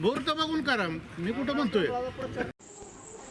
बघून करा. मी कुठं म्हणतोय?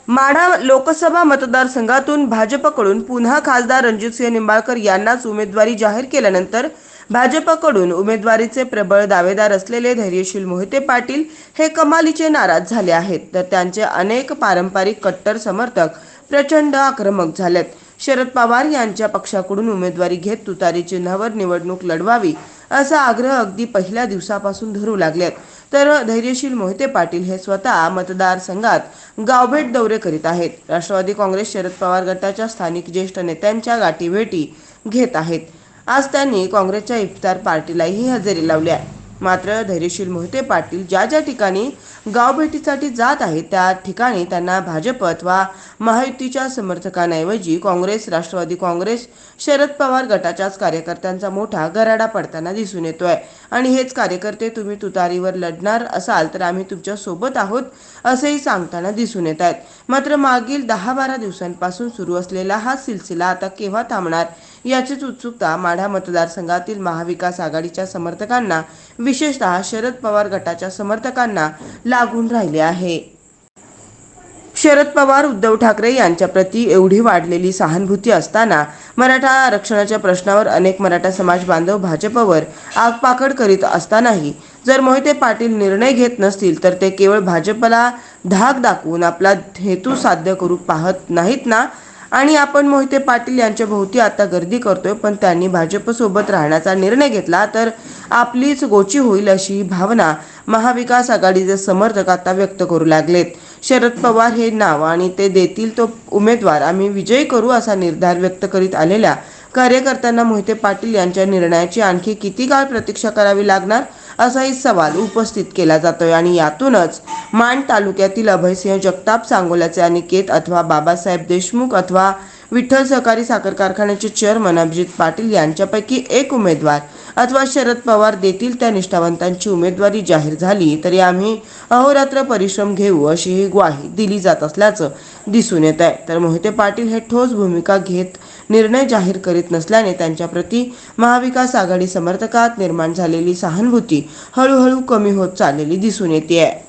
माढा लोकसभा मतदारसंघातून भाजपकडून पुन्हा खासदार रणजितसिंह निंबाळकर यांनाच उमेदवारी जाहीर केल्यानंतर भाजपकडून उमेदवारीचे प्रबळ दावेदार असलेले धैर्यशील मोहिते पाटील हे कमालीचे नाराज झाले आहेत. तर त्यांचे अनेक पारंपरिक कट्टर समर्थक प्रचंड आक्रमक झालेत. शरद पवार यांच्या पक्षाकडून उमेदवारी घेत तुतारी चिन्हावर निवडणूक लढवावी असा आग्रह अगदी पहिल्या दिवसापासून धरू लागलेत. तर धैर्यशील मोहिते पाटील हे स्वतः मतदारसंघात गावभेट दौरे करीत आहेत. राष्ट्रवादी काँग्रेस शरद पवार गटाच्या स्थानिक ज्येष्ठ नेत्यांच्या गाठीभेटी घेत आहेत. आज त्यांनी काँग्रेसच्या इफ्तार पार्टीलाही हजेरी लावली आहे. मात्र धैर्यशील मोहिते पाटील ज्या ज्या ठिकाणी गावभेटीसाठी जात आहेत त्या ठिकाणी त्यांना भाजप अथवा महायुतीच्या समर्थकांऐवजी काँग्रेस राष्ट्रवादी काँग्रेस शरद पवार गटाच्याच कार्यकर्त्यांचा मोठा गराडा पडताना दिसून येतोय. आणि हेच कार्यकर्ते तुम्ही तुतारीवर लढणार असाल तर आम्ही तुमच्यासोबत आहोत असेही सांगताना दिसून येत आहेत. मात्र मागील दहा बारा दिवसांपासून सुरू असलेला हा सिलसिला आता केव्हा थांबणार याचीच उत्सुकता माढा मतदारसंघातील महाविकास आघाडीच्या समर्थकांना विशेषतः शरद पवार गटाच्या समर्थकांना लागून राहिले आहे. शरद पवार उद्धव ठाकरे यांच्याप्रती एवढी वाढलेली सहानुभूती असताना मराठा आरक्षणाच्या प्रश्नावर अनेक मराठा समाज बांधव भाजपवर आगपाकड करीत असतानाही जर मोहिते पाटील निर्णय घेत नसतील तर ते केवळ भाजपला धाक दाखवून आपला हेतू साध्य करू पाहत नाहीत ना? आणि आपण मोहिते पाटील यांच्या भोवती आता गर्दी करतोय पण त्यांनी भाजपसोबत राहण्याचा निर्णय घेतला तर आपलीच गोची होईल अशी भावना महाविकास आघाडीचे समर्थक आता व्यक्त करू लागलेत. शरद पवार हे नाव आणि ते देतील तो उमेदवार आम्ही विजयी करू असा निर्धार व्यक्त करीत आलेल्या कार्यकर्त्यांना मोहिते पाटील यांच्या निर्णयाची आणखी किती काळ प्रतीक्षा करावी लागणार? असाही सवाल उपस्थित केला जातोय आणि यातूनच माण तालुक्यातील अभयसिंह जगताप सांगोल्याचे अनिकेत अथवा बाबासाहेब देशमुख अथवा विठ्ठल सहकारी साखर कारखान्याचे चेअरमन अभिजित पाटील यांच्यापैकी एक उमेदवार अथवा शरद पवार देतील त्या निष्ठावंतांची उमेदवारी जाहीर झाली तरी आम्ही अहोरात्र परिश्रम घेऊ अशी ही ग्वाही दिली जात असल्याचं दिसून येत आहे तर मोहिते पाटील हे ठोस भूमिका घेत निर्णय जाहीर करीत नसल्याने त्यांच्याप्रती महाविकास आघाडी समर्थकात निर्माण झालेली सहानुभूती हळूहळू कमी होत चाललेली दिसून येते आहे